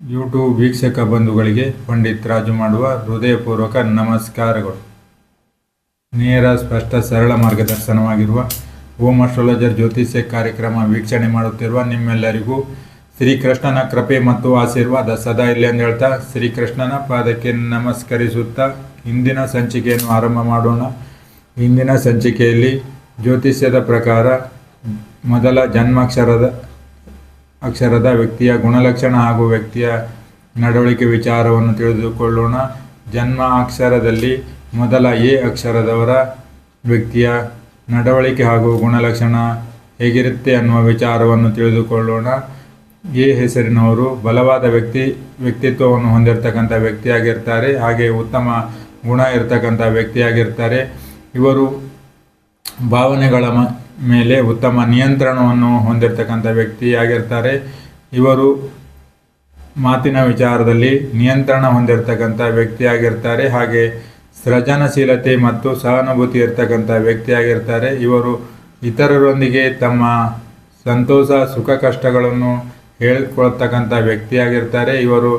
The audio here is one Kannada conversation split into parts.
ಯೂಟ್ಯೂಬ್ ವೀಕ್ಷಕ ಬಂಧುಗಳಿಗೆ ಪಂಡಿತ್ ರಾಜು ಮಾಡುವ ಹೃದಯಪೂರ್ವಕ ನಮಸ್ಕಾರಗಳು. ನೇರ, ಸ್ಪಷ್ಟ, ಸರಳ ಮಾರ್ಗದರ್ಶನವಾಗಿರುವ ಓಂ ಅಸ್ಟ್ರಾಲಜರ್ ಜ್ಯೋತಿಷ್ಯ ಕಾರ್ಯಕ್ರಮ ವೀಕ್ಷಣೆ ಮಾಡುತ್ತಿರುವ ನಿಮ್ಮೆಲ್ಲರಿಗೂ ಶ್ರೀಕೃಷ್ಣನ ಕೃಪೆ ಮತ್ತು ಆಶೀರ್ವಾದ ಸದಾ ಇಲ್ಲಿ ಅಂತ ಹೇಳ್ತಾ ಶ್ರೀಕೃಷ್ಣನ ಪಾದಕ್ಕೆ ನಮಸ್ಕರಿಸುತ್ತಾ ಇಂದಿನ ಸಂಚಿಕೆಯನ್ನು ಆರಂಭ ಮಾಡೋಣ. ಇಂದಿನ ಸಂಚಿಕೆಯಲ್ಲಿ ಜ್ಯೋತಿಷ್ಯದ ಪ್ರಕಾರ ಮೊದಲ ಜನ್ಮಾಕ್ಷರದ ಅಕ್ಷರದ ವ್ಯಕ್ತಿಯ ಗುಣಲಕ್ಷಣ ಹಾಗೂ ವ್ಯಕ್ತಿಯ ನಡವಳಿಕೆ ವಿಚಾರವನ್ನು ತಿಳಿದುಕೊಳ್ಳೋಣ. ಜನ್ಮ ಅಕ್ಷರದಲ್ಲಿ ಮೊದಲ ಎ ಅಕ್ಷರದವರ ವ್ಯಕ್ತಿಯ ನಡವಳಿಕೆ ಹಾಗೂ ಗುಣಲಕ್ಷಣ ಹೇಗಿರುತ್ತೆ ಅನ್ನುವ ವಿಚಾರವನ್ನು ತಿಳಿದುಕೊಳ್ಳೋಣ. ಎ ಹೆಸರಿನವರು ಬಲವಾದ ವ್ಯಕ್ತಿ, ವ್ಯಕ್ತಿತ್ವವನ್ನು ಹೊಂದಿರತಕ್ಕಂಥ ವ್ಯಕ್ತಿಯಾಗಿರ್ತಾರೆ, ಹಾಗೆ ಉತ್ತಮ ಗುಣ ಇರತಕ್ಕಂಥ ವ್ಯಕ್ತಿಯಾಗಿರ್ತಾರೆ. ಇವರು ಭಾವನೆಗಳ ಮೇಲೆ ಉತ್ತಮ ನಿಯಂತ್ರಣವನ್ನು ಹೊಂದಿರತಕ್ಕಂಥ ವ್ಯಕ್ತಿಯಾಗಿರ್ತಾರೆ. ಇವರು ಮಾತಿನ ವಿಚಾರದಲ್ಲಿ ನಿಯಂತ್ರಣ ಹೊಂದಿರತಕ್ಕಂಥ ವ್ಯಕ್ತಿಯಾಗಿರ್ತಾರೆ. ಹಾಗೆ ಸೃಜನಶೀಲತೆ ಮತ್ತು ಸಹಾನುಭೂತಿ ಇರ್ತಕ್ಕಂಥ ವ್ಯಕ್ತಿಯಾಗಿರ್ತಾರೆ. ಇವರು ಇತರರೊಂದಿಗೆ ತಮ್ಮ ಸಂತೋಷ, ಸುಖ ಕಷ್ಟಗಳನ್ನು ಹೇಳಿಕೊಳ್ತಕ್ಕಂಥ ವ್ಯಕ್ತಿಯಾಗಿರ್ತಾರೆ. ಇವರು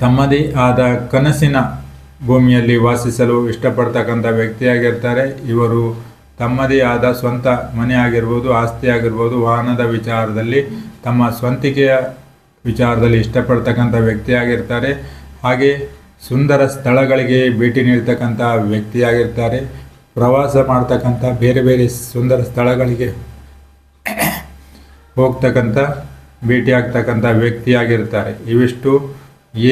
ತಮ್ಮದೇ ಆದ ಕನಸಿನ ಭೂಮಿಯಲ್ಲಿ ವಾಸಿಸಲು ಇಷ್ಟಪಡ್ತಕ್ಕಂಥ ವ್ಯಕ್ತಿಯಾಗಿರ್ತಾರೆ. ಇವರು ತಮ್ಮದೇ ಆದ ಸ್ವಂತ ಮನೆ ಆಗಿರ್ಬೋದು ಆಸ್ತಿ ಆಗಿರ್ಬೋದು ವಾಹನದ ವಿಚಾರದಲ್ಲಿ ತಮ್ಮ ಸ್ವಂತಿಕೆಯ ವಿಚಾರದಲ್ಲಿ ಇಷ್ಟಪಡ್ತಕ್ಕಂಥ ವ್ಯಕ್ತಿಯಾಗಿರ್ತಾರೆ. ಹಾಗೆ ಸುಂದರ ಸ್ಥಳಗಳಿಗೆ ಭೇಟಿ ನೀಡ್ತಕ್ಕಂಥ ವ್ಯಕ್ತಿಯಾಗಿರ್ತಾರೆ. ಪ್ರವಾಸ ಮಾಡ್ತಕ್ಕಂಥ ಬೇರೆ ಬೇರೆ ಸುಂದರ ಸ್ಥಳಗಳಿಗೆ ಹೋಗ್ತಕ್ಕಂಥ, ಭೇಟಿಯಾಗ್ತಕ್ಕಂಥ ವ್ಯಕ್ತಿಯಾಗಿರ್ತಾರೆ. ಇವಿಷ್ಟು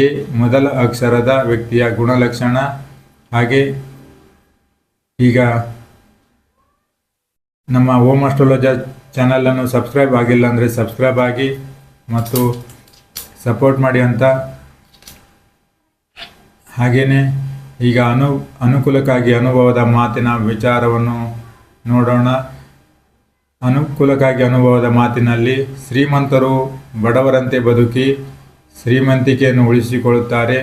ಎ ಮೊದಲ ಅಕ್ಷರದ ವ್ಯಕ್ತಿಯ ಗುಣಲಕ್ಷಣ. ಹಾಗೆ ಈಗ ನಮ್ಮ ಓಮ್ ಅಸ್ಟ್ರಾಲಜರ್ ಚಾನಲನ್ನು ಸಬ್ಸ್ಕ್ರೈಬ್ ಆಗಿಲ್ಲ ಅಂದರೆ ಸಬ್ಸ್ಕ್ರೈಬ್ ಆಗಿ ಮತ್ತು ಸಪೋರ್ಟ್ ಮಾಡಿ ಅಂತ ಹಾಗೆಯೇ ಈಗ ಅನು, ಅನುಕೂಲಕ್ಕಾಗಿ ಅನುಭವದ ಮಾತಿನ ವಿಚಾರವನ್ನು ನೋಡೋಣ. ಅನುಕೂಲಕ್ಕಾಗಿ ಅನುಭವದ ಮಾತಿನಲ್ಲಿ ಶ್ರೀಮಂತರು ಬಡವರಂತೆ ಬದುಕಿ ಶ್ರೀಮಂತಿಕೆಯನ್ನು ಉಳಿಸಿಕೊಳ್ಳುತ್ತಾರೆ.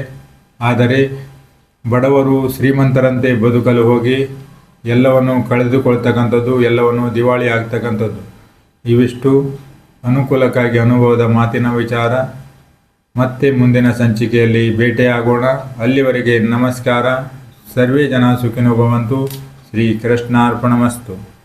ಆದರೆ ಬಡವರು ಶ್ರೀಮಂತರಂತೆ ಬದುಕಲು ಹೋಗಿ ಎಲ್ಲವನ್ನು ಕಳೆದುಕೊಳ್ತಕ್ಕಂಥದ್ದು, ಎಲ್ಲವನ್ನು ದಿವಾಳಿ ಆಗ್ತಕ್ಕಂಥದ್ದು. ಇವಿಷ್ಟು ಅನುಕೂಲಕ್ಕಾಗಿ ಅನುಭವದ ಮಾತಿನ ವಿಚಾರ. ಮತ್ತೆ ಮುಂದಿನ ಸಂಚಿಕೆಯಲ್ಲಿ ಭೇಟಿಯಾಗೋಣ. ಅಲ್ಲಿವರೆಗೆ ನಮಸ್ಕಾರ. ಸರ್ವೇ ಜನ ಸುಖಿನೋ ಭವಂತು. ಶ್ರೀ ಕೃಷ್ಣಾರ್ಪಣಮಸ್ತು